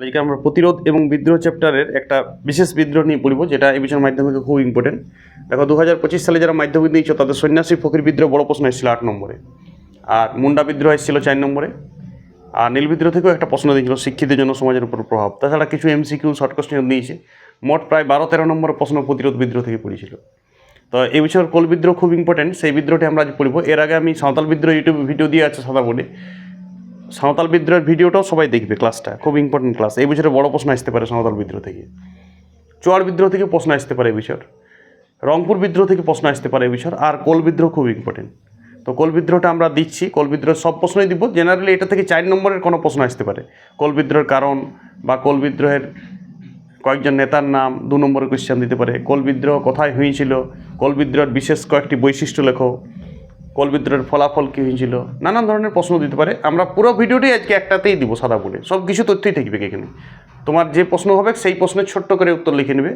আজকে আমরা প্রতিরোধ এবং বিদ্রোহ চ্যাপ্টারের একটা বিশেষ বিদ্রোহ নিয়ে পড়ব যেটা এই বিষয়ের মাধ্যমিকে খুব ইম্পর্টেন্ট দেখো দু হাজার পঁচিশ সালে যারা মাধ্যমিক দিয়েছ তাদের সন্ন্যাসী ফকির বিদ্রোহ বড় প্রশ্ন এসেছিল আট নম্বরে। আর মুন্ডা বিদ্রোহ এসেছিল চার নম্বরে। আর নীল বিদ্রোহ থেকেও একটা প্রশ্ন দিয়েছিল, শিক্ষিতের জন্য সমাজের উপর প্রভাব। তাছাড়া কিছু এমসিকিউ শর্ট কোশ্চেন দিয়েছে। মোট প্রায় বারো তেরো নম্বর প্রশ্ন প্রতিরোধ বিদ্রোহ থেকে পড়েছিল। তো এই বিষয়ের কোল বিদ্রোহ খুব ইম্পর্টেন্ট সেই বিদ্রোহটি আমরা আজ পড়ব। এর আগে আমি সাঁওতাল বিদ্রোহ ইউটিউবে ভিডিও দিয়ে আছে সাদা বোর্ডে। সাঁওতাল বিদ্রোহের ভিডিওটাও সবাই দেখবে ক্লাসটা, খুব ইম্পর্টেন্ট ক্লাস এই বিষয়ে বড় প্রশ্ন আসতে পারে সাঁওতাল বিদ্রোহ থেকে। চুয়ার বিদ্রোহ থেকে প্রশ্ন আসতে পারে এই বিষয়ের রংপুর বিদ্রোহ থেকে প্রশ্ন আসতে পারে এই বিষয়ের আর কোল বিদ্রোহ খুব ইম্পর্টেন্ট তো কোল বিদ্রোহটা আমরা দিচ্ছি। কোল বিদ্রোহ সব প্রশ্নই দিব। জেনারেলি এটা থেকে চার নম্বরের কোনো প্রশ্ন আসতে পারে। কোল বিদ্রোহের কারণ বা কোল বিদ্রোহের কয়েকজন নেতার নাম দু নম্বরের কোয়েশ্চেন দিতে পারে। কোল বিদ্রোহ কোথায় হয়েছিল কোল বিদ্রোহের বিশেষ কয়েকটি বৈশিষ্ট্য লেখো। কোল বিদ্রোহের ফলাফল কী হয়েছিল? নানান ধরনের প্রশ্ন দিতে পারে। আমরা পুরো ভিডিওটি আজকে একটাতেই দিব সাদা বলে। সব কিছু তথ্যই থাকবে এখানে। তোমার যে প্রশ্ন হবে, সেই প্রশ্নের ছোট্ট করে উত্তর লিখে নেবে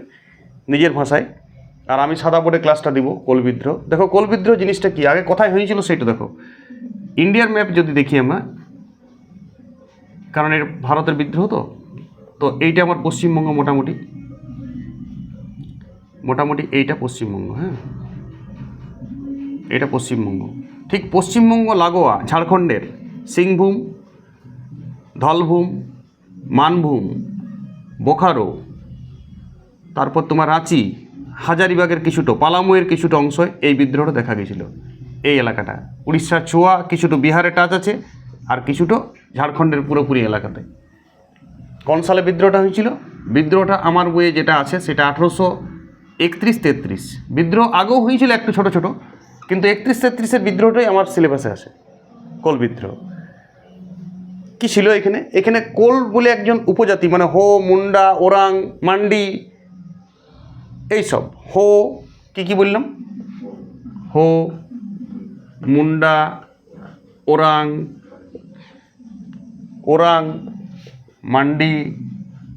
নিজের ভাষায়। আর আমি সাদা বোর্ডে ক্লাসটা দিব কোল বিদ্রোহ দেখো কোল বিদ্রোহ জিনিসটা কি? আগে কোথায় হয়েছিল সেটা দেখো। ইন্ডিয়ার ম্যাপ যদি দেখি আমরা, কারণ এর ভারতের বিদ্রোহ তো তো এইটা আমার পশ্চিমবঙ্গ মোটামুটি। মোটামুটি এইটা পশ্চিমবঙ্গ হ্যাঁ? এটা পশ্চিমবঙ্গ। ঠিক পশ্চিমবঙ্গ, লাগোয়া, ঝাড়খণ্ডের, সিংভূম, ধলভূম, মানভূম, বোখারো, তারপর তোমার রাঁচি, হাজারিবাগের কিছুটা পালামুয়ের কিছুটা অংশ এই বিদ্রোহটা দেখা গেছিল। এই এলাকাটা। উড়িষ্যার ছোঁয়া, কিছুটা বিহারে টাচ আছে আর কিছুটা ঝাড়খণ্ডের পুরোপুরি এলাকাতে। কোন সালে বিদ্রোহটা হয়েছিল? বিদ্রোহটা আমার বইয়ে যেটা আছে সেটা আঠেরোশো একত্রিশ তেত্রিশ। বিদ্রোহ আগেও হয়েছিল একটু ছোট ছোট কিন্তু একত্রিশ তেত্রিশের বিদ্রোহটাই আমার সিলেবাসে আসে, কোল বিদ্রোহ। কি ছিল এখানে? এখানে কোল বলে একজন উপজাতি মানে হো, মুন্ডা, ওরাং, মান্ডি, এইসব। হো, কি কি বললাম? হো, মুন্ডা, ওরাং ওরাং, মান্ডি,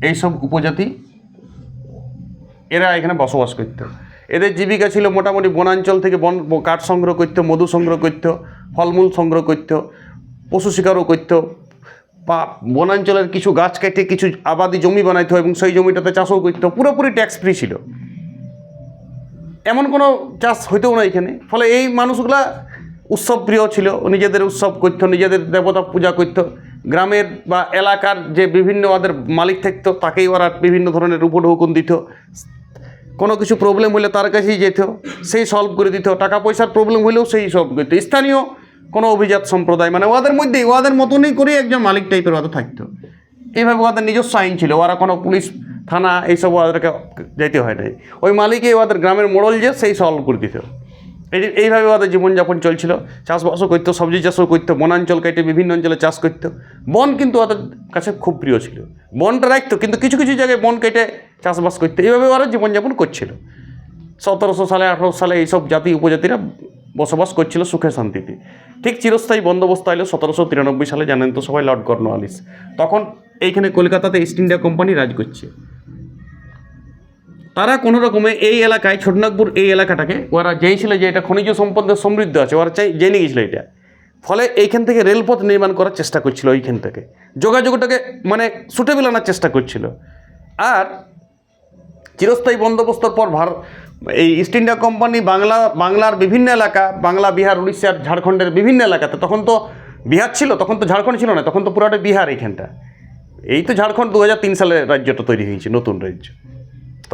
এইসব উপজাতি, এরা এখানে বসবাস করত। এদের জীবিকা ছিল মোটামুটি বনাঞ্চল থেকে বন কাঠ সংগ্রহ করতো, মধু সংগ্রহ করতো, ফলমূল সংগ্রহ করতো, পশু শিকারও করতো। বা বনাঞ্চলের কিছু গাছ কেটে কিছু আবাদি জমি বানাইতো এবং সেই জমিটাতে চাষও করতো। পুরোপুরি ট্যাক্স ফ্রি ছিল। এমন কোনো চাষ হইতেও না এখানে। ফলে এই মানুষগুলা উৎসব প্রিয় ছিল, নিজেদের উৎসব করতো, নিজেদের দেবতা পূজা করতো। গ্রামের বা এলাকার যে বিভিন্ন ওদের মালিক থাকতো, তাকেই ওরা বিভিন্ন ধরনের উপর হুকুম দিত। কোনো কিছু প্রবলেম হলে তার কাছেই যেত, সেই সলভ করে দিত। টাকা পয়সার প্রবলেম হলেও সেই সলভ করতো স্থানীয় কোনো অভিজাত সম্প্রদায় মানে ওদের মধ্যেই, ওদের মতনই করে একজন মালিক টাইপের ওদের থাকতো। এইভাবে ওদের নিজস্ব আইন ছিল, ওরা কোনো পুলিশ, থানা, এইসব ওদেরকে যেতে হয় নাই। ওই মালিকই ওদের গ্রামের মোড়ল যে, সেই সলভ করে দিত। এই এইভাবে ওদের জীবনযাপন চলছিল। চাষবাসও করতো, সবজি চাষও করতো, বনাঞ্চল কেটে বিভিন্ন অঞ্চলে চাষ করতো। বন কিন্তু ওদের কাছে খুব প্রিয় ছিল। বনটা রাখতো, কিন্তু কিছু কিছু জায়গায় বন কেটে চাষবাস করতো। এইভাবে ওরা জীবনযাপন করছিল। সতেরোশো সালে, আঠারোশো সালে এইসব জাতি উপজাতিরা বসবাস করছিল সুখে শান্তিতে। ঠিক চিরস্থায়ী বন্দোবস্ত এলো সতেরোশো তিরানব্বই সালে, জানেন তো সবাই, লর্ড কর্নওয়ালিস। তখন এইখানে কলকাতাতে ইস্ট ইন্ডিয়া কোম্পানি রাজ করছে। তারা কোনো রকমে এই এলাকায়, ছোটনাগপুর এই এলাকাটাকে ওরা চেয়েছিল যে এটা খনিজ সম্পদে সমৃদ্ধ আছে, ওরা চাই জেনে গেছিল এটা। ফলে এইখান থেকে রেলপথ নির্মাণ করার চেষ্টা করছিল ওইখান থেকে। যোগাযোগটাকে মানে সুটেবল আনার চেষ্টা করছিল। আর চিরস্থায়ী বন্দোবস্তর পর ভারত এই ইস্ট ইন্ডিয়া কোম্পানি বাংলা বাংলার বিভিন্ন এলাকা, বাংলা, বিহার, উড়িষ্যার, ঝাড়খণ্ডের বিভিন্ন এলাকাতে। তখন তো বিহার ছিল, তখন তো ঝাড়খণ্ড ছিল না, তখন তো পুরাটা বিহার এইখানটা। এই তো ঝাড়খণ্ড দু সালে রাজ্যটা তৈরি হয়েছে, নতুন রাজ্য।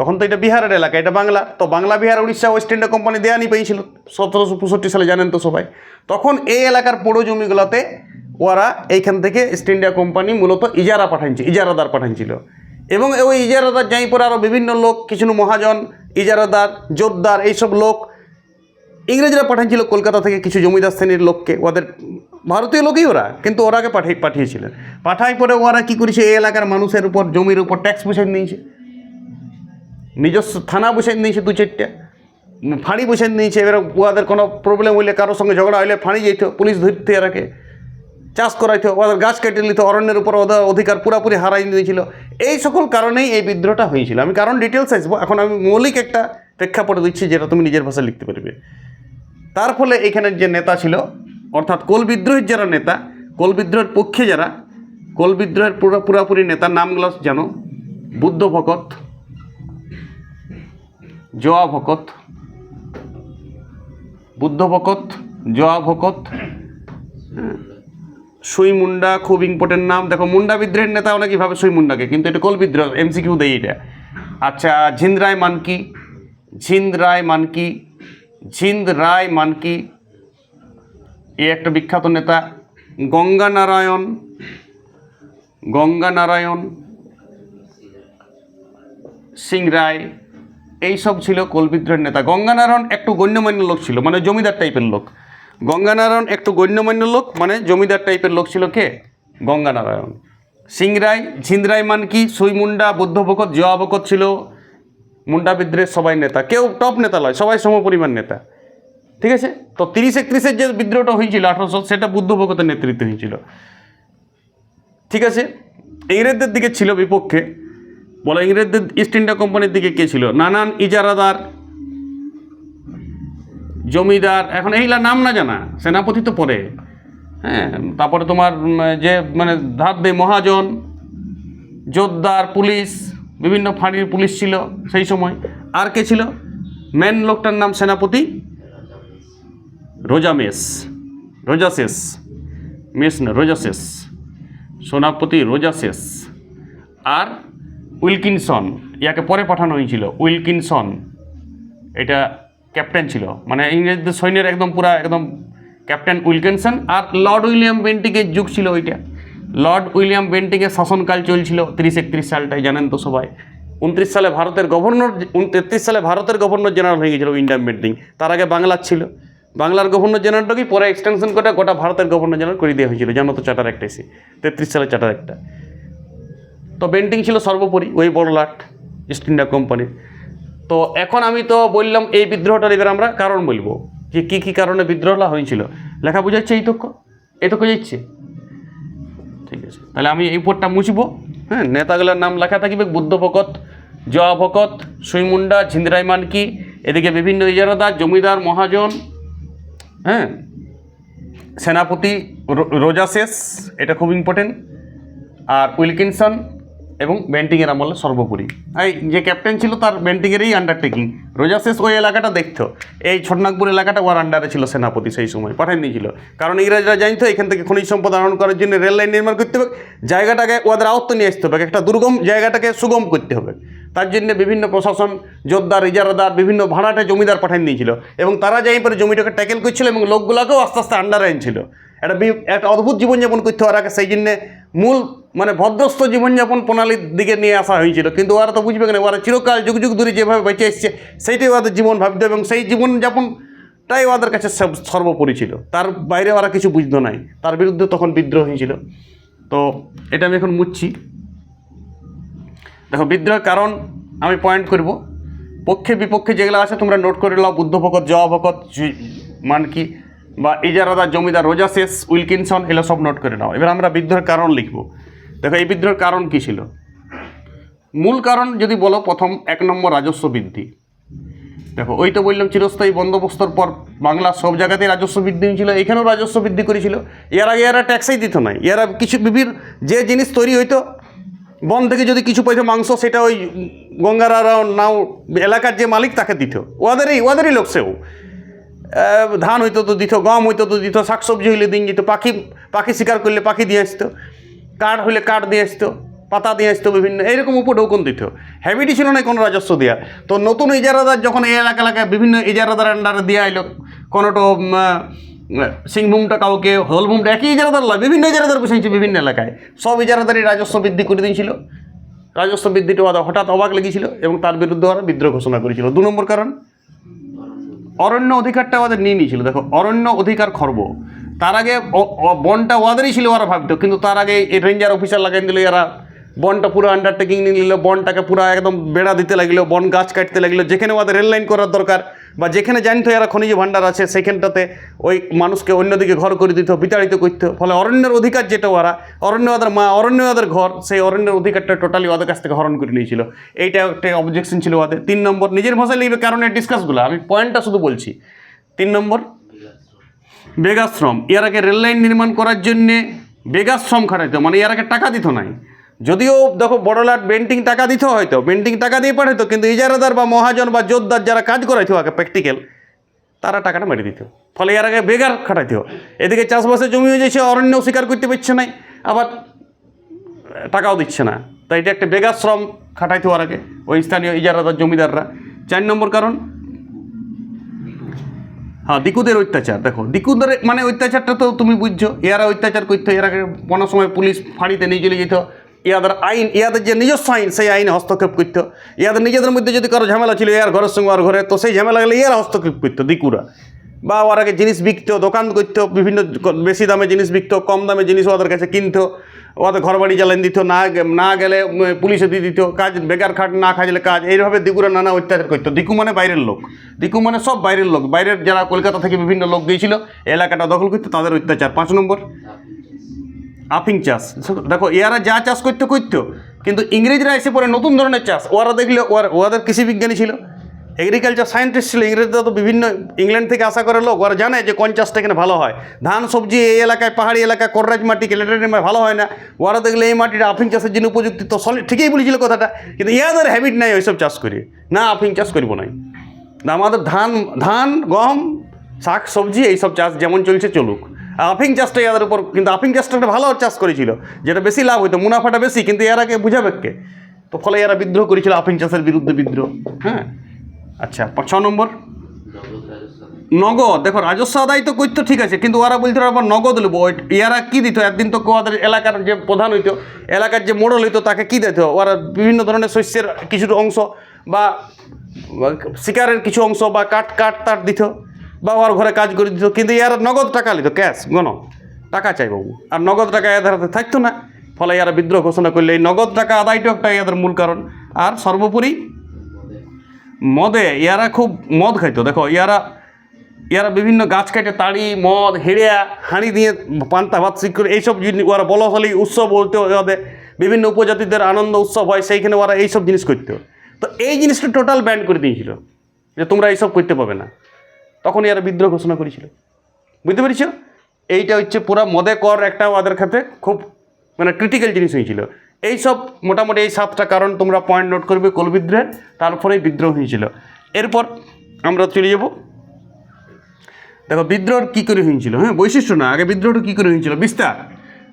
তখন তো এটা বিহারের এলাকা, এটা বাংলা। তো Bangla, Bihar, Orissa West India company দেয়ানি পেয়েছিল। সতেরোশো পঁয়ষট্টি সালে, জানেন তো সবাই। তখন এই এলাকার পোড়ো জমিগুলোতে ওরা এইখান থেকে ইস্ট ইন্ডিয়া কোম্পানি মূলত ইজারা পাঠাইছে, ইজারাদার পাঠাইছিল। এবং ওই ইজারাদার যাই পরে আরও বিভিন্ন লোক কিছু মহাজন, ইজারাদার, জোরদার, এইসব লোক ইংরেজরা পাঠিয়েছিল কলকাতা থেকে কিছু জমিদার শ্রেণির লোককে। ওদের ভারতীয় লোকই ওরা, কিন্তু ওরাকে পাঠিয়ে, পাঠিয়েছিলেন। পাঠায় পরে ওরা কী করেছে, এই এলাকার মানুষের উপর, জমির উপর ট্যাক্স বসে নিয়েছে। নিজস্ব থানা বসে নিয়েছে দু চারটে। ফাঁড়ি বসে নিয়েছে, এবার ওদের কোনো প্রবলেম হইলে, কারোর সঙ্গে ঝগড়া হইলে ফাঁড়ি যেত পুলিশ ধরতে এরাকে। চাষ করাইতো ওদের গাছ কেটে নিত, অরণ্যের উপর ওদের অধিকার পুরাপুরি হারাই দিয়েছিল। এই সকল কারণেই এই বিদ্রোহটা হয়েছিল। আমি কারণ ডিটেলস আসব, এখন আমি মৌলিক একটা প্রেক্ষাপট দিচ্ছি যেটা তুমি নিজের ভাষায় লিখতে পারবে। তার ফলে এখানের যে নেতা ছিল, অর্থাৎ কোল বিদ্রোহের যারা নেতা, কোল বিদ্রোহের পক্ষে যারা, কোল বিদ্রোহের পুরো পুরাপুরি নেতার নামগুলো জানো বুদ্ধ ভকত জোয়া ভকত বুদ্ধ ভকত জোয়া ভকত। সুই মুন্ডা খুব ইম্পর্টেন্ট নাম। দেখো, মুন্ডা বিদ্রোহের নেতা অনেকেই ভাবে সুই মুন্ডাকে, কিন্তু এটা কোল বিদ্রোহ এমসিকিউ দেয় এটা। আচ্ছা ঝিন্দ রায় মানকি ঝিন্দ রায় মানকি ঝিন্দ রায় মানকি এ একটা বিখ্যাত নেতা। গঙ্গা নারায়ণ। গঙ্গা নারায়ণ। সিং রায়। এইসব ছিল কোল বিদ্রোহের নেতা। গঙ্গানারায়ণ একটু গণ্যমান্য লোক ছিল মানে জমিদার টাইপের লোক। গঙ্গানারায়ণ একটু গণ্যমান্য লোক মানে জমিদার টাইপের লোক ছিল কে? গঙ্গানারায়ণ। সিং রায় ঝিন্দ্রাই মানকি, সুই মুন্ডা, বুদ্ধ ভকত, জয়া ভকত ছিল। মুন্ডা বিদ্রোহের সবাই নেতা। কেউ টপ নেতা নয় সবাই সমপরিমাণ নেতা। ঠিক আছে? তো তিরিশ একত্রিশের যে বিদ্রোহটা হয়েছিল, আঠারোশো, সেটা বুদ্ধ ভগতের নেতৃত্বে হয়েছিল। ঠিক আছে? ইংরেজদের দিকে ছিল বিপক্ষে। বলে, ইংরেজদের ইস্ট ইন্ডিয়া কোম্পানির দিকে কে ছিল? নানান ইজারাদার, জমিদার, এখন এইগুলা নাম না জানা, সেনাপতি তো পরে। হ্যাঁ তারপরে তোমার যে মানে ধার দেয় মহাজন, জোরদার পুলিশ, বিভিন্ন ফাঁড়ির পুলিশ ছিল সেই সময়। আর কে ছিল? মেন লোকটার নাম সেনাপতি রোজামেস রোজাসেস মেস না রোজাসেস সেনাপতি রোজাসেস আর উইলকিনসন, ইয়াকে পরে পাঠানো হয়েছিল, উইলকিনসন। এটা ক্যাপ্টেন ছিল মানে ইংরেজদের সৈন্যের একদম পুরা একদম ক্যাপ্টেন উইলকিনসন আর লর্ড উইলিয়াম বেন্টিকের যুগ ছিল ওইটা। লর্ড উইলিয়াম বেন্টিকের শাসনকাল চলছিল তিরিশ একত্রিশ সালটাই জানেন তো সবাই। উনত্রিশ সালে ভারতের গভর্নর তেত্রিশ সালে ভারতের গভর্নর জেনারেল হয়ে গেছিল উইলিয়াম বেন্টিং তার আগে বাংলার ছিল। বাংলার গভর্নর জেনারেলটাকেই পরে এক্সটেনশন করে গোটা ভারতের গভর্নর জেনারেল করে দেওয়া হয়েছিল, জানো তো চার্টার একটা এসে, তেত্রিশ সালে চার্টার একটা তো বেন্টিং ছিল সর্বোপরি ওই বড় লাট ইস্ট ইন্ডিয়া কোম্পানির তো এখন আমি তো বললাম এই বিদ্রোহটার এবার আমরা কারণ বলব। যে কী কী কারণে বিদ্রোহটা হয়েছিল? লেখা বোঝাচ্ছে এই তক্ষ এই তক্ষ যাচ্ছে ঠিক আছে। তাহলে আমি এই উপরটা মুছবো। হ্যাঁ নেতাগুলোর নাম লেখা থাকবে, বুদ্ধ ভকত, জয়া ভকত সুইমুন্ডা ঝিন্দ্রাই মানকি, এদিকে বিভিন্ন ইজারাদার, জমিদার, মহাজন হ্যাঁ সেনাপতি রো- রোজাসেস এটা খুব ইম্পর্টেন্ট আর উইলকিনসন এবং ব্যান্টিংয়ের আমলে সর্বোপরি। এই যে ক্যাপ্টেন ছিল তার ব্যান্টিংয়েরই আন্ডারটেকিং রোজাসেস ওই এলাকাটা দেখতো। এই ছোটনাগপুর এলাকাটা ওর আন্ডারে ছিল সেনাপতি সেই সময় পাঠাই দিয়েছিল কারণ ইংরেজরা জানতো এখান থেকে খনিজ সম্পদ আহরণ করার জন্য রেল লাইন নির্মাণ করতে হবে, জায়গাটাকে ওদের আয়ত্ত নিয়ে আসতে হবে, একটা দুর্গম জায়গাটাকে সুগম করতে হবে। তার জন্য বিভিন্ন প্রশাসন, জোরদার, ইজারাদার, বিভিন্ন ভাড়াটে জমিদার পাঠান দিয়েছিল এবং তারা যাই পরে জমিটাকে ট্যাকেল করছিল এবং লোকগুলোকেও আস্তে আস্তে আন্ডারে আনছিল। একটা একটা অদ্ভুত জীবনযাপন করতে হওয়ার আগে সেই জন্যে মূল মানে ভদ্রস্থ জীবনযাপন প্রণালীর দিকে নিয়ে আসা হয়েছিল। কিন্তু ওরা তো বুঝবে না ওরা চিরকাল যুগ যুগ ধরে যেভাবে বেঁচে এসছে, সেইটাই ওদের জীবন ভাবতো এবং সেই জীবনযাপনটাই ওদের কাছে সর্বোপরি ছিল। তার বাইরে ওরা কিছু বুঝতো নাই। তার বিরুদ্ধে তখন বিদ্রোহ হয়েছিল। তো এটা আমি এখন মুচ্ছি দেখো, বিদ্রোহের কারণ আমি পয়েন্ট করব। পক্ষে বিপক্ষে যেগুলো আছে, তোমরা নোট করে নাও বুদ্ধ ভকত জয়া ভকত, জি- মানকি বা ইজারাদার জমিদার রোজা শেষ, উইলকিনসন, এগুলো সব নোট করে নাও। এবার আমরা বিদ্রোহের কারণ লিখব। দেখো, এই বিদ্রোহের কারণ কী ছিল? মূল কারণ যদি বলো, প্রথম এক নম্বর রাজস্ব বৃদ্ধি। দেখো, ওই তো বললাম চিরস্থায়ী বন্দোবস্তর পর বাংলা সব জায়গাতেই রাজস্ব বৃদ্ধি হয়েছিল, এখানেও রাজস্ব বৃদ্ধি করেছিল। এর আগে এরা ট্যাক্সই দিত না এরা কিছু বিভিন্ন যে জিনিস তৈরি হইতো, বন থেকে যদি কিছু পয়সা, মাংস, সেটা ওই গঙ্গারা নাও, এলাকার যে মালিক তাকে দিত। ওদেরই ওদেরই লোক সেও। ধান হইতো তো দিত, গম হইতো তো দিত, শাকসবজি হইলে দিন যেত পাখি পাখি শিকার করলে পাখি দিয়ে আসতো, কাঠ হইলে কাঠ দিয়ে আসতো, পাতা দিয়ে আসতো বিভিন্ন, এইরকম উপঢৌকন দিত। হ্যাবিটই ছিল না কোনো রাজস্ব দেওয়া তো নতুন ইজারাদার যখন এই এলাকা এলাকায় বিভিন্ন ইজারাদার আন্ডারে দেওয়া এলো কোনোটো সিংভূমটা কাউকে হলভূমটা একই ইজারাদার লয়, বিভিন্ন ইজারাদার বসেছে বিভিন্ন এলাকায়। সব ইজারাদারই রাজস্ব বৃদ্ধি করে দিয়েছিল। রাজস্ব বৃদ্ধিটা হঠাৎ অবাক লেগেছিল এবং তার বিরুদ্ধে ওরা বিদ্রোহ ঘোষণা করেছিল। দু নম্বর কারণ অরণ্য অধিকারটা ওদের নিয়ে নিয়েছিল দেখো, অরণ্য অধিকার খর্ব। তার আগে বনটা ওদেরই ছিল, ওরা ভাবতো। কিন্তু তার আগে রেঞ্জার অফিসার লাগাই দিল এরা। বনটা পুরো আন্ডারটেকিং নিয়ে নিল, বনটাকে পুরো একদম বেড়া দিতে লাগল, বন গাছ কাটতে লাগল। যেখানে ওদের রেল লাইন করার দরকার যেখানে জানতো এরা খনিজ ভাণ্ডার আছে, সেখানটাতে ওই মানুষকে অন্যদিকে ঘর করে দিত, বিতাড়িত করতো। ফলে অরণ্যের অধিকার যেটা ওরা, অরণ্য ওদের মা, অরণ্য ওদের ঘর, সেই অরণ্যের অধিকারটা টোটালি ওদের কাছ থেকে হরণ করে নিয়েছিল। এইটা একটা অবজেকশন ছিল ওদের। তিন নম্বর, নিজের ভাষায় লিখবে কারণে ডিসকাসগুলো আমি পয়েন্টটা শুধু বলছি। তিন নম্বর, বেগাশ্রম। এর আগে রেল লাইন নির্মাণ করার জন্যে বেগাশ্রম খাটাইতো মানে আগে টাকা দিত নাই। যদিও, দেখো, বড়লাট বেন্টিং টাকা দিত হয়তো, বেন্টিং টাকা দিয়ে পাঠাইতো, কিন্তু ইজারাদার বা মহাজন বা জোরদার যারা কাজ করাইতো আগে প্র্যাকটিক্যাল তারা টাকাটা মেরে দিত। ফলে এর আগে বেগার খাটাইতে। এদিকে চাষবাসের জমি হয়ে যাচ্ছে অরণ্য স্বীকার করতে পারছে নাই, আবার টাকাও দিচ্ছে না। তাই এটা একটা বেগার শ্রম খাটাইতে হওয়ার আগে, ওই স্থানীয় ইজারাদার জমিদাররা। চার নম্বর কারণ? হ্যাঁ দিকুদের অত্যাচার, দেখো, দিকুদের মানে অত্যাচারটা তো তুমি বুঝছ, এরা অত্যাচার করতো, এর আগে কোনো সময় পুলিশ ফাঁড়িতে নিয়ে চলে যেত ইয়াদের আইন, ইয়াদের যে নিজস্ব আইন, সেই আইনে হস্তক্ষেপ করতো। ইয়াদের নিজেদের মধ্যে যদি কারও ঝামেলা ছিল, ইয়ার ঘরের সঙ্গে আর ঘরে, তো সেই ঝামেলা গেলে ইয়ারা হস্তক্ষেপ করত, দিকুরা। বা ওর আগে জিনিস বিকতো, দোকান করতো, বিভিন্ন বেশি দামে জিনিস বিকতো, কম দামে জিনিস ওদের কাছে কিনতো, ওদের ঘর বাড়ি জ্বালান দিত, না না গেলে পুলিশে দিয়ে দিত, কাজ বেকার খাট না খাজলে কাজ, এইভাবে দিকুরা নানা অত্যাচার করতো। দিকু মানে বাইরের লোক। দিকু মানে সব বাইরের লোক। বাইরের যারা কলকাতা থেকে বিভিন্ন লোক গিয়েছিল, এলাকাটা দখল করতো, তাদের অত্যাচার। পাঁচ নম্বর। আফিং চাষ। দেখো এরা যা চাষ করতে, করতো। কিন্তু ইংরেজরা এসে পরে নতুন ধরনের চাষ। ওরা দেখলে, ওরা, ওদের কৃষিবিজ্ঞানী ছিল। এগ্রিকালচার সায়েন্টিস্ট ছিল। ইংরেজরা তো বিভিন্ন ইংল্যান্ড থেকে আশা করে লোক। ওরা জানে যে কোন চাষটা এখানে ভালো হয়। ধান, সবজি এই এলাকায়, পাহাড়ি এলাকায়, কররাজ মাটি, কেলেটারি ভালো হয় না। ওরা দেখলে এই মাটিটা আফিং চাষের জন্য উপযুক্ত। তো সলি ঠিকই বলেছিল কথাটা। কিন্তু ইয়াদের হ্যাবিট নাই ওইসব চাষ করি। না আফিং চাষ করব নাই। আমাদের ধান ধান, গম, শাক, সবজি, এইসব চাষ যেমন চলছে, চলুক। আফিং চাষটা এদের উপর কিন্তু আফিং চাষটা একটা ভালো চাষ করেছিল। যেটা বেশি লাভ হইতো, মুনাফাটা বেশি, কিন্তু এরাকে বুঝাবে কে? তো ফলে এরা বিদ্রোহ করেছিল আফিং চাষের বিরুদ্ধে বিদ্রোহ হ্যাঁ? আচ্ছা ছ নম্বর। নগদ, দেখো, রাজস্ব আদায় তো করতো, ঠিক আছে, কিন্তু ওরা বলতো আবার নগদ নেব ইয়ারা কী দিত? একদিন তো ওদের এলাকার যে প্রধান হইতো, এলাকার যে মোড়ল হইতো, তাকে কী দিত? ওরা বিভিন্ন ধরনের শস্যের কিছু অংশ বা বা শিকারের কিছু অংশ বা কাঠ কাঠ তার দিত। বা ওর ঘরে কাজ করে দিত, কিন্তু ইয়ারা নগদ টাকা নিত ক্যাশ, গণ। টাকা চাই বাবু। আর নগদ টাকা এদের হাতে থাকতো না। ফলে ইয়ারা বিদ্রোহ ঘোষণা করলে এই নগদ টাকা আদায়টা একটা এদের মূল কারণ। আর সর্বোপরি মদে ইয়ারা খুব মদ খাইতো। দেখো, ইয়ারা ইয়ারা বিভিন্ন গাছ কেটে তাড়ি, মদ, হেড়িয়া, হাঁড়ি দিয়ে পান্তা, ভাত শিখ করে এইসব জিনিস, ওরা বলশালী উৎসব বলতে ওদের বিভিন্ন উপজাতিদের আনন্দ উৎসব হয়, সেইখানে ওরা এইসব জিনিস করতো। তো এই জিনিসটা টোটাল ব্যান্ড করে দিয়েছিল যে তোমরা এইসব করতে পাবে না। তখন এরা বিদ্রোহ ঘোষণা করেছিল। বুঝতে পেরেছ? এইটা হচ্ছে পুরো মদে কর একটা ওদের ক্ষেত্রে খুব মানে ক্রিটিক্যাল জিনিস হয়েছিল। এই সব মোটামুটি এই সাতটা কারণ তোমরা পয়েন্ট নোট করবে কোল বিদ্রোহের তারপরেই বিদ্রোহ হয়েছিল। এরপর আমরা চলে যাব। দেখো, বিদ্রোহ কী করে হয়েছিল হ্যাঁ বৈশিষ্ট্য না, আগে বিদ্রোহটা কী করে হয়েছিল? বিস্তার।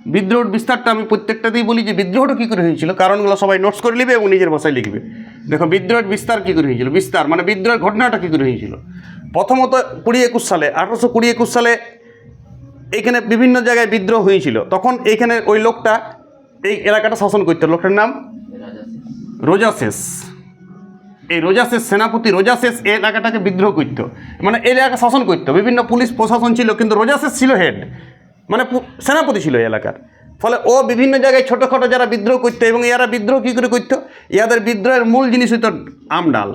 বিদ্রোহ, বিস্তারটা আমি প্রত্যেকটাতেই বলি যে বিদ্রোহটা কী করে হয়েছিল? কারণগুলো সবাই নোটস করে নেবে এবং নিজের ভাষায় লিখবে। দেখো বিদ্রোহের বিস্তার কী করে হয়েছিল? বিস্তার মানে বিদ্রোহের ঘটনাটা কী করে হয়েছিল? প্রথমত কুড়ি একুশ সালে, আঠারোশো কুড়ি একুশ সালে এইখানে বিভিন্ন জায়গায় বিদ্রোহ হয়েছিল। তখন এইখানে ওই লোকটা এই এলাকাটা শাসন করতো। লোকটার নাম রোজাশেষ এই রোজাশেষ সেনাপতি রোজাশেষ এই এলাকাটাকে বিদ্রোহ করতো। মানে এই এলাকা শাসন করতো। বিভিন্ন পুলিশ প্রশাসন ছিল, কিন্তু রোজাশেষ ছিল হেড। মানে সেনাপতি ছিল এই এলাকার। ফলে ও বিভিন্ন জায়গায় ছোটোখাটো যারা বিদ্রোহ করতো এবং এরা বিদ্রোহ কী করে করতো? ইয়াদের বিদ্রোহের মূল জিনিস হতো আমডাল।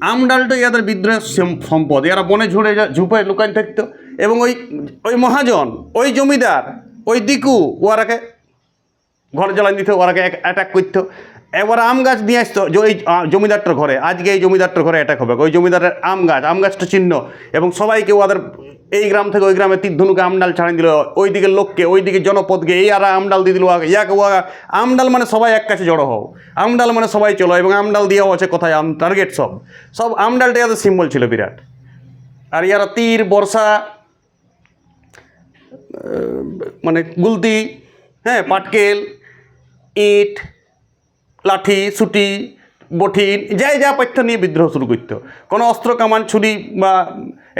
আমডালটা এদের বিদ্রোহের সম- সম্পদ। এরা বনে ঝুড়ে ঝুপে লুকান থাকতো। এবং ওই ওই মহাজন, ওই জমিদার, ওই দিকু ওরাকে ঘর জ্বালান দিত ওরাকে অ্যাটাক করতো। এবার আম গাছ নিয়ে আসতো ওই জমিদারটার ঘরে। আজকে এই জমিদারটার ঘরে অ্যাটাক হবে। ওই জমিদারের আম গাছ, আম গাছটা চিহ্ন এবং সবাইকে ওদের এই গ্রাম থেকে ওই গ্রামে ধনুকে আমডাল ছাড়িয়ে দিল। ওই দিকের লোককে ওই দিকে জনপদকে, এই আর আমডাল দিয়ে দিল। ইয়াকে ওয়া আমডাল মানে সবাই এক কাছে জড়ো হও। আমডাল মানে সবাই চলো, এবং আমডাল দিয়েও আছে কোথায়, আম টার্গেট সব। সব আমডালটা ইয়াদের সিম্বল ছিল বিরাট। আর ইয়ারা তীর, বর্ষা মানে গুলতি হ্যাঁ পাটকেল, ইট লাঠি সুটি বঠিন যাই যা পাঠ্য নিয়ে বিদ্রোহ শুরু করতো। কোনো অস্ত্র, কামান, ছুরি বা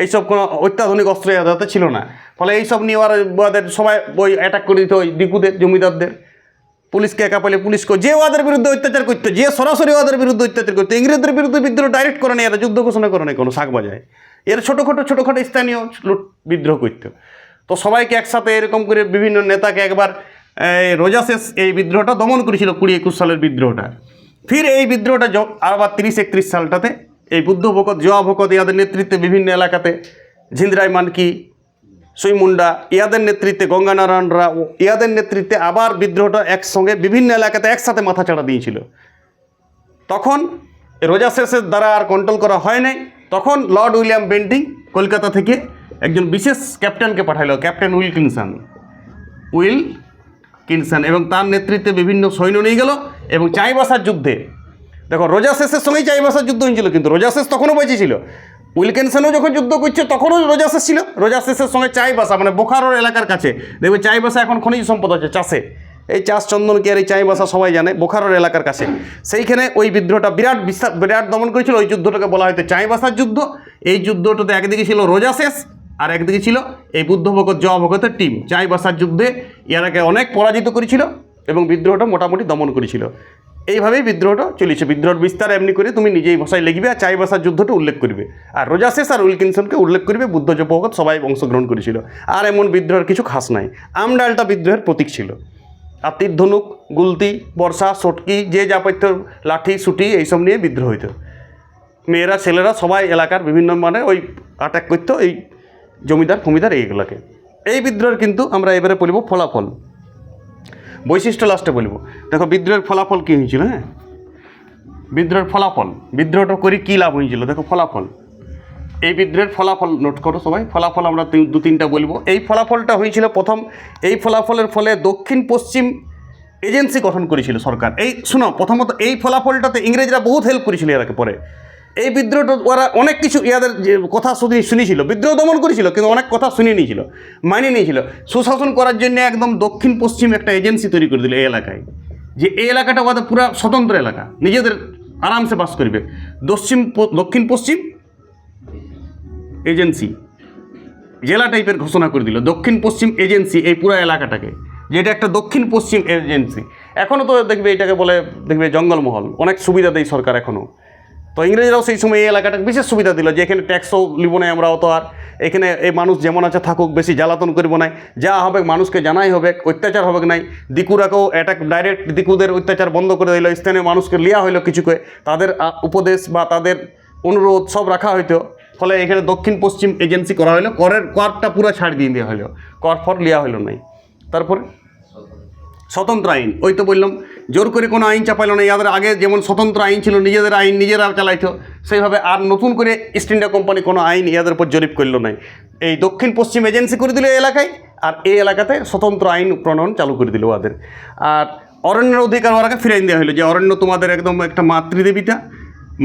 এইসব কোনো অত্যাধুনিক অস্ত্র যাতে ছিল না। ফলে এইসব নিয়ে ওদের সবাই ওই অ্যাটাক করে দিত ওই দিকুদের জমিদারদের। পুলিশকে একা পেলে পুলিশকে যে ওদের বিরুদ্ধে অত্যাচার করতো, যে সরাসরি ওদের বিরুদ্ধে অত্যাচার করতো, ইংরেজদের বিরুদ্ধে বিদ্রোহ ডাইরেক্ট করে না এরা যুদ্ধ ঘোষণা করে না কোনো শাক বাজায় এর ছোটোখাটো ছোটোখাটো স্থানীয় লুট, বিদ্রোহ করতো। তো সবাইকে একসাথে এরকম করে বিভিন্ন নেতাকে একবার রোজাশেষ এই বিদ্রোহটা দমন করেছিল কুড়ি একুশ সালের বিদ্রোহটা। ফির এই বিদ্রোহটা আবার তিরিশ একত্রিশ সালটাতে এই বুদ্ধ ভকত, জোয়া ভকত ইয়াদের নেতৃত্বে বিভিন্ন এলাকাতে, ঝিন্দ্রাই মানকি সুইমুন্ডা ইয়াদের নেতৃত্বে গঙ্গানারায়ণ রাও ইয়াদের নেতৃত্বে আবার বিদ্রোহটা একসঙ্গে বিভিন্ন এলাকাতে একসাথে মাথা চাড়া দিয়েছিল। তখন রোজা শেষের দ্বারা আর কন্ট্রোল করা হয় নাই। তখন লর্ড উইলিয়াম বেন্টিং কলকাতা থেকে একজন বিশেষ ক্যাপ্টেনকে পাঠাইলো ক্যাপ্টেন উইলকিনসন। উইল কিনসন এবং তার নেতৃত্বে বিভিন্ন সৈন্য নিয়ে গেল এবং চাইবাসার যুদ্ধে। দেখো, রোজাসেসের সঙ্গেই চাইবাসার যুদ্ধ হয়েছিল, কিন্তু রোজাসেস তখনও বেঁচে ছিল উইলকেনসনও যখন যুদ্ধ করছে, তখনও রোজাসেস ছিল। রোজাসেসের সঙ্গে চাইবাসা মানে বোখারোর এলাকার কাছে। দেখবে, চাইবাসা এখন খনিজ সম্পদ আছে, চাষে। এই চাষ চন্দন কি আর এই চাইবাসা সবাই জানে, বোখারোর এলাকার কাছে। সেইখানে ওই বিদ্রোহটা বিরাট বিস্তার বিরাট দমন করেছিল, ওই যুদ্ধটাকে বলা হয়তো চাইবাসার যুদ্ধ। এই যুদ্ধটাতে একদিকে ছিল রোজাসেস আর একদিকে ছিল এই বুদ্ধ ভগত জয়া ভগতের টিম চাইবাসার যুদ্ধে ইয়ারাকে অনেক পরাজিত করেছিল এবং বিদ্রোহটা মোটামুটি দমন করেছিল। এইভাবেই বিদ্রোহটা চলেছে। বিদ্রোহের বিস্তার এমনি করে তুমি নিজেই ভাষায় লিখবে আর চাইবাসার যুদ্ধটা উল্লেখ করবে। আর রোজাসেস আর উইলকিনসনকে উল্লেখ করবে, বুদ্ধ ভগত সবাই অংশগ্রহণ করেছিল। আর এমন বিদ্রোহের কিছু খাস নাই। আমডালটা বিদ্রোহের প্রতীক ছিল। আর তীর ধনুক গুলতি, বর্ষা, সটকি, যে যা পাইত, লাঠি, সুটি, এইসব নিয়ে বিদ্রোহ হইত। মেয়েরা, ছেলেরা সবাই এলাকার বিভিন্ন মানে ওই অ্যাটাক করতো, এই জমিদার ফমিদার এইগুলোকে। এই বিদ্রোহের কিন্তু আমরা এবারে বলব ফলাফল। বৈশিষ্ট্য লাস্টে বলব। দেখো, বিদ্রোহের ফলাফল কী হয়েছিল হ্যাঁ? বিদ্রোহের ফলাফল। বিদ্রোহটা করে কী লাভ হয়েছিল? দেখো, ফলাফল। এই বিদ্রোহের ফলাফল নোট করো সবাই। ফলাফল আমরা দু, তিনটা বলব। এই ফলাফলটা হয়েছিল প্রথম। এই ফলাফলের ফলে দক্ষিণ, পশ্চিম এজেন্সি গঠন করেছিল সরকার। এই, শোনো, প্রথমত এই ফলাফলটাতে ইংরেজরা বহুত হেল্প করেছিল এরাকে পরে। এই বিদ্রোহটা ওরা অনেক কিছু ইয়াদের যে কথা শুধু শুনেছিল। বিদ্রোহ দমন করেছিল, কিন্তু অনেক কথা শুনে নিয়েছিল, মানিয়ে নিয়েছিল। সুশাসন করার জন্য একদম দক্ষিণ পশ্চিম একটা এজেন্সি তৈরি করে দিল এই এলাকায়। যে এই এলাকাটা ওদের পুরো স্বতন্ত্র এলাকা, নিজেদের আরামসে বাস করবে। দক্ষিণ দক্ষিণ পশ্চিম এজেন্সি, জেলা টাইপের ঘোষণা করে দিল। দক্ষিণ পশ্চিম এজেন্সি, এই পুরো এলাকাটাকে। যেটা একটা দক্ষিণ পশ্চিম এজেন্সি। এখনও তো দেখবে এটাকে বলে, দেখবে জঙ্গলমহল। অনেক সুবিধা দেয় সরকার এখনও তো ইংরেজরাও সেই সময় এই এলাকাটাকে বিশেষ সুবিধা দিল যে এখানে ট্যাক্সও লিব না আমরা অত আর। এখানে এই মানুষ যেমন আছে থাকুক, বেশি জ্বালাতন করব নাই। যা হবে মানুষকে জানাই হবে, অত্যাচার হবে নাই। দিকুরাকেও অ্যাটাক ডাইরেক্ট দিকুদের অত্যাচার বন্ধ করে দিল। স্থানীয় মানুষকে লিয়া হইল কিছু করে তাদের উপদেশ বা তাদের অনুরোধ সব রাখা হইতো। ফলে এখানে দক্ষিণ পশ্চিম এজেন্সি করা হলো করের করটা পুরো ছাড় দিয়ে দেওয়া হলো কর ফর লিয়া হইল নাই। তারপরে স্বতন্ত্র আইন। ওই তো বললাম, জোর করে কোনো আইন চাপাইল না ইয়াদের আগে যেমন স্বতন্ত্র আইন ছিল, নিজেদের আইন নিজেরা চালাইতো, সেইভাবে আর নতুন করে ইস্ট ইন্ডিয়া কোম্পানি কোনো আইন ইয়াদের উপর জরিপ করল নাই। এই দক্ষিণ পশ্চিম এজেন্সি করে দিল এলাকায়, আর এই এলাকাতে স্বতন্ত্র আইন প্রণয়ন চালু করে দিল ওদের। আর অরণ্যের অধিকার ওরাকে ফিরাই দেওয়া হলো যে অরণ্য তোমাদের একদম একটা মাতৃদেবীটা।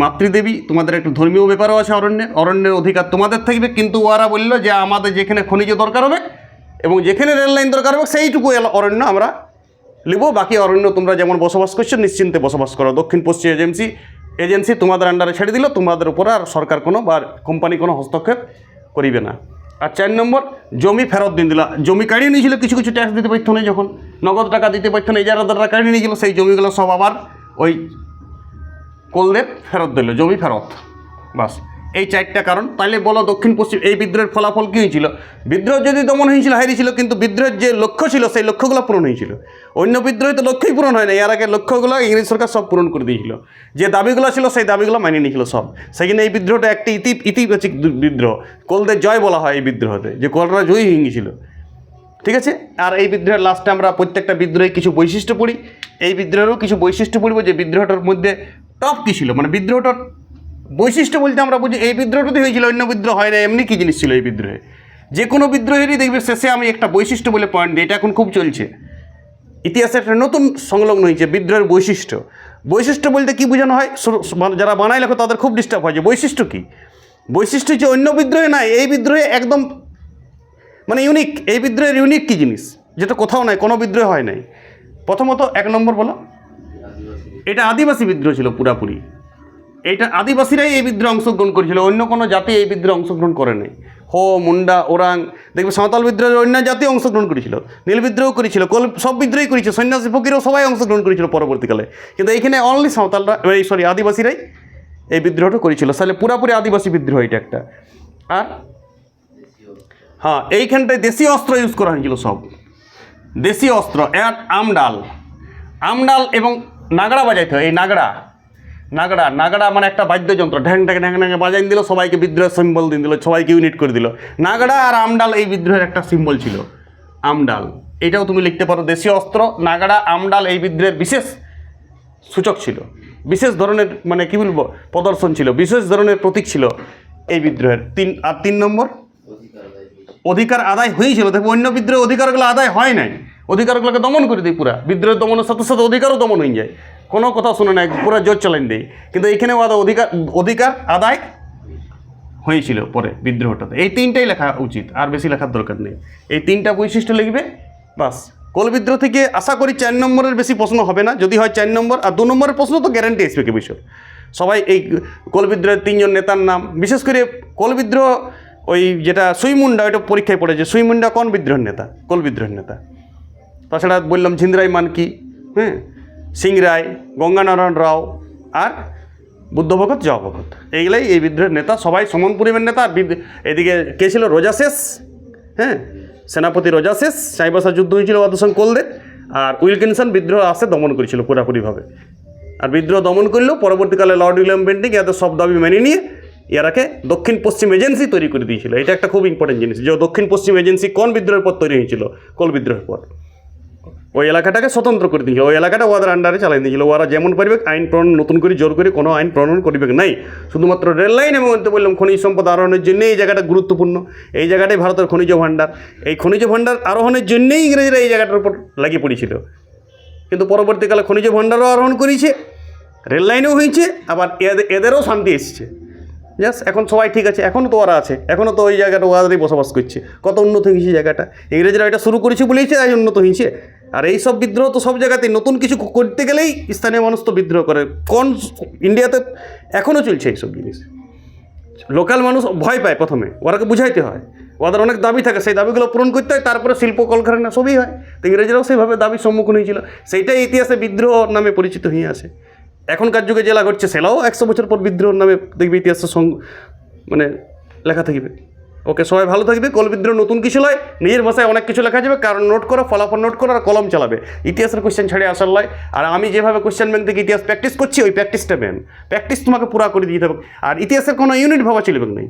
মাতৃদেবী, তোমাদের একটু ধর্মীয় ব্যাপারও আছে অরণ্যের অরণ্যের অধিকার তোমাদের থাকবে, কিন্তু ওরা বলল যে আমাদের যেখানে খনিজ দরকার হবে, এবং যেখানে রেল লাইন দরকার হবে, সেইটুকু অরণ্য আমরা লিবো, বাকি অরণ্য তোমরা যেমন বসবাস করছ, নিশ্চিন্তে বসবাস করো। দক্ষিণ পশ্চিম এজেন্সি এজেন্সি তোমাদের আন্ডারে ছেড়ে দিল, তোমাদের উপরে আর সরকার কোনো বা কোম্পানি কোনো হস্তক্ষেপ করিবে না। আর চার নম্বর, জমি ফেরত দিন দিল। জমি কাড়িয়ে নিয়েছিল কিছু কিছু ট্যাক্স দিতে পারতো না যখন। নগদ টাকা দিতে পারতো না এজারা টাকা কাড়িয়ে নিয়েছিল সেই জমিগুলো সব আবার ওই কোলদের ফেরত দিল, জমি ফেরত। বাস। এই চারটা কারণ। তাহলে বলো দক্ষিণ, পশ্চিম, এই বিদ্রোহের ফলাফল কী হয়েছিল বিদ্রোহ যদি দমন হয়েছিল হারিয়েছিল কিন্তু বিদ্রোহের যে লক্ষ্য ছিল, সেই লক্ষ্যগুলো পূরণ হয়েছিল অন্য বিদ্রোহে তো লক্ষ্যই পূরণ হয় না এর আগে লক্ষ্যগুলো ইংরেজ সরকার সব পূরণ করে দিয়েছিল। যে দাবিগুলো ছিল, সেই দাবিগুলো মানিয়ে নিয়েছিল সব। সেখানে এই বিদ্রোহটা একটি ইতি, ইতিবাচক বিদ্রোহ। কোলদের জয় বলা হয় এই বিদ্রোহতে, যে কোলরা জয়ী হয়ে গিয়েছিল। ঠিক আছে? আর এই বিদ্রোহের লাস্টে আমরা প্রত্যেকটা বিদ্রোহে কিছু বৈশিষ্ট্য পড়ি। এই বিদ্রোহেরও কিছু বৈশিষ্ট্য পড়ব যে বিদ্রোহটার মধ্যে টপ কী ছিল? মানে বিদ্রোহটার বৈশিষ্ট্য বলতে আমরা বুঝি, এই বিদ্রোহটাতে হয়েছিল, অন্য বিদ্রোহ হয় না, এমনি কী জিনিস ছিল এই বিদ্রোহে? যে কোনো বিদ্রোহেরই দেখবে, শেষে আমি একটা বৈশিষ্ট্য বলে পয়েন্ট দিই, এটা এখন খুব চলছে। ইতিহাসে একটা নতুন সংলগ্ন হয়েছে বিদ্রোহের বৈশিষ্ট্য। বৈশিষ্ট্য বলতে কি বোঝানো হয়? মানে যারা বানায় লেখো, তাদের খুব ডিস্টার্ব হয় যে বৈশিষ্ট্য কী? বৈশিষ্ট্য হচ্ছে অন্য বিদ্রোহে নাই, এই বিদ্রোহে একদম মানে ইউনিক এই বিদ্রোহের ইউনিক কী জিনিস? যেটা কোথাও নাই, কোনো বিদ্রোহ হয় নাই। প্রথমত, এক নম্বর বলো। এটা আদিবাসী বিদ্রোহ ছিল পুরাপুরি। এইটা আদিবাসীরাই এই বিদ্রোহে অংশগ্রহণ করেছিল, অন্য কোনো জাতি এই বিদ্রোহে অংশগ্রহণ করে নাই। হো, মুন্ডা, ওরাং, দেখবে সাঁওতাল বিদ্রোহের অন্য জাতি অংশগ্রহণ করেছিল, নীল বিদ্রোহ করেছিল, কল, সব বিদ্রোহই করেছে, সন্ন্যাসী ফকিরও সবাই অংশগ্রহণ করেছিল পরবর্তীকালে। কিন্তু এইখানে অনলি সাঁওতালরা, এই সরি আদিবাসীরাই এই বিদ্রোহটা করেছিল। তাহলে পুরাপুরি আদিবাসী বিদ্রোহ এটা একটা। আর হ্যাঁ এইখানটায় দেশীয় অস্ত্র ইউজ করা হয়েছিল সব। দেশীয় অস্ত্র, এক আমডাল। আমডাল এবং নাগড়া বাজাইতে হয়, এই নাগড়া। নাগড়া নাগড়া মানে একটা বাদ্যযন্ত্র। ঢ্যাং ঢ্যাং ঢ্যাং ঢ্যাং বাজাই দিল, সবাইকে বিদ্রোহের সিম্বল দিয়ে দিল, সবাইকে ইউনিট করে দিল। নাগড়া আর আমডাল এই বিদ্রোহের একটা সিম্বল ছিল, আমডাল। এটাও তুমি লিখতে পারো, দেশীয় অস্ত্র, নাগড়া, আমডাল এই বিদ্রোহের বিশেষ সূচক ছিল। বিশেষ ধরনের মানে কী বলব, প্রদর্শন ছিল, বিশেষ ধরনের প্রতীক ছিল এই বিদ্রোহের। তিন, আর তিন নম্বর? অধিকার আদায় হয়েছিল, দেখো অন্য বিদ্রোহ অধিকারগুলো আদায় হয় নাই। অধিকারগুলোকে দমন করে দিই পুরা। বিদ্রোহ দমনের সাথে সাথে অধিকারও দমন হয়ে যায়। কোনো কথা শুনে না পুরো জোর চালান দেয় কিন্তু এখানে ওদের অধিকার অধিকার আদায় হয়েছিল পরে বিদ্রোহটাতে। এই তিনটাই লেখা উচিত, আর বেশি লেখার দরকার নেই। এই তিনটা বৈশিষ্ট্য লিখবে, বাস। কোল বিদ্রোহ থেকে আশা করি চার নম্বরের বেশি প্রশ্ন হবে না, যদি হয় চার নম্বর, আর দু নম্বরের প্রশ্ন তো গ্যারান্টি আসবে কে বিষয়। সবাই এই কোল বিদ্রোহের তিনজন নেতার নাম, বিশেষ করে কোল বিদ্রোহ ওই যেটা সুইমুন্ডা ওইটা পরীক্ষায় পড়েছে সুইমুন্ডা কোন বিদ্রোহের নেতা? কোল বিদ্রোহের নেতা। তাছাড়া বললাম ঝিন্দ্রাই মানকি হ্যাঁ? সিং রায় গঙ্গানারায়ণ রাও আর বুদ্ধভগত জয়ভগত এইগুলাই এই বিদ্রোহের নেতা, সবাই সমান পরিমাণ নেতা। আর এদিকে কে ছিল? রোজাশেষ হ্যাঁ? সেনাপতি রোজাশেষ সাইবাসা যুদ্ধ হয়েছিল সঙ্গে কোলদের। আর উইলকিনসন বিদ্রোহ আসে দমন করেছিল পুরাপুরিভাবে। আর বিদ্রোহ দমন করলেও পরবর্তীকালে লর্ড উইলিয়াম বেন্টিং এদের সব দাবি মেনে নিয়ে এরাকে দক্ষিণ পশ্চিম এজেন্সি তৈরি করে দিয়েছিল। এটা একটা খুব ইম্পর্টেন্ট জিনিস যে দক্ষিণ পশ্চিম এজেন্সি কোন বিদ্রোহের পর তৈরি হয়েছিল? কোল বিদ্রোহের পর। ওই এলাকাটাকে স্বতন্ত্র করে দিয়েছিল। ওই এলাকাটা ওদের আন্ডারে চালাই দিয়েছিল। ওরা যেমন পারবে আইন প্রণয়ন, নতুন করে জোর করে কোনো আইন প্রণয়ন করবে নাই। শুধুমাত্র রেল লাইন এবং বললাম খনিজ সম্পদ আরোহণের জন্য এই জায়গাটা গুরুত্বপূর্ণ। এই জায়গাটাই ভারতের খনিজ ভাণ্ডার। এই খনিজ ভাণ্ডার আরোহণের জন্যই ইংরেজরা এই জায়গাটার উপর লাগিয়ে পড়েছিল। কিন্তু পরবর্তীকালে খনিজ ভাণ্ডারও আরোহণ করেছে, রেল লাইনও হয়েছে, আবার এদের এদেরও শান্তি এসছে। জাস্ট এখন সবাই ঠিক আছে এখনও তো ওরা আছে। এখনও তো ওই জায়গাটা ওদেরই বসবাস করছে। কত উন্নত হয়েছে জায়গাটা। ইংরেজরা এটা শুরু করেছে বলেইছে তাই উন্নত হয়েছে। আর এই সব বিদ্রোহ তো সব জায়গাতেই। নতুন কিছু করতে গেলেই স্থানীয় মানুষ তো বিদ্রোহ করে। কোন ইন্ডিয়াতে এখনও চলছে এইসব জিনিস। লোকাল মানুষ ভয় পায় প্রথমে। ওরাকে বুঝাইতে হয়। ওদের অনেক দাবি থাকে। সেই দাবিগুলো পূরণ করতে হয়, তারপরে শিল্প কলকারখানা সবই হয়। তো ইংরেজরাও সেইভাবে দাবির সম্মুখীন হয়েছিল। সেইটাই ইতিহাসে বিদ্রোহ নামে পরিচিত হয়ে আছে। এখনকার যুগে জেলা ঘটছে, সেলাও একশো বছর পর বিদ্রোহ নামে দেখবে ইতিহাসের সং মানে লেখা থাকবে। ওকে, সবাই ভালো থাকবে। কল বিদ্রোহ নতুন কিছু নয় নিজের ভাষায় অনেক কিছু লেখা যাবে, কারণ নোট করো, ফলাফল নোট করো, আর কলম চালাবে। ইতিহাসের কোশ্চেন ছাড়িয়ে আসার নয় আর আমি যেভাবে কোশ্চেন ব্যাংক থেকে ইতিহাস প্র্যাকটিস করছি, ওই প্র্যাকটিসটা মেন প্র্যাকটিস তোমাকে পুরা করে দিতে হবে আর ইতিহাসের কোনো ইউনিট ভাবা চলবে না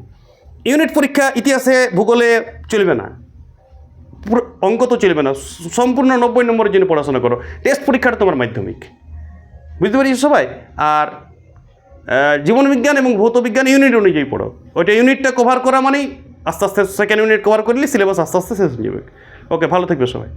ইউনিট পরীক্ষা ইতিহাসে, ভূগোলে চলবে না। অঙ্ক তো চলবে না। সম্পূর্ণ নব্বই নম্বরের জন্য পড়াশোনা করো। টেস্ট পরীক্ষাটা তোমার মাধ্যমিক। বুঝতে পারছি সবাই? আর জীবনবিজ্ঞান এবং ভৌত বিজ্ঞান ইউনিট অনুযায়ী পড়ো। ওইটা ইউনিটটা কভার করা মানেই আস্তে আস্তে সেকেন্ড ইউনিট কভার করলে সিলেবাস আস্তে আস্তে শেষ হয়ে যাবে। ওকে ভালো থাকবে সবাই।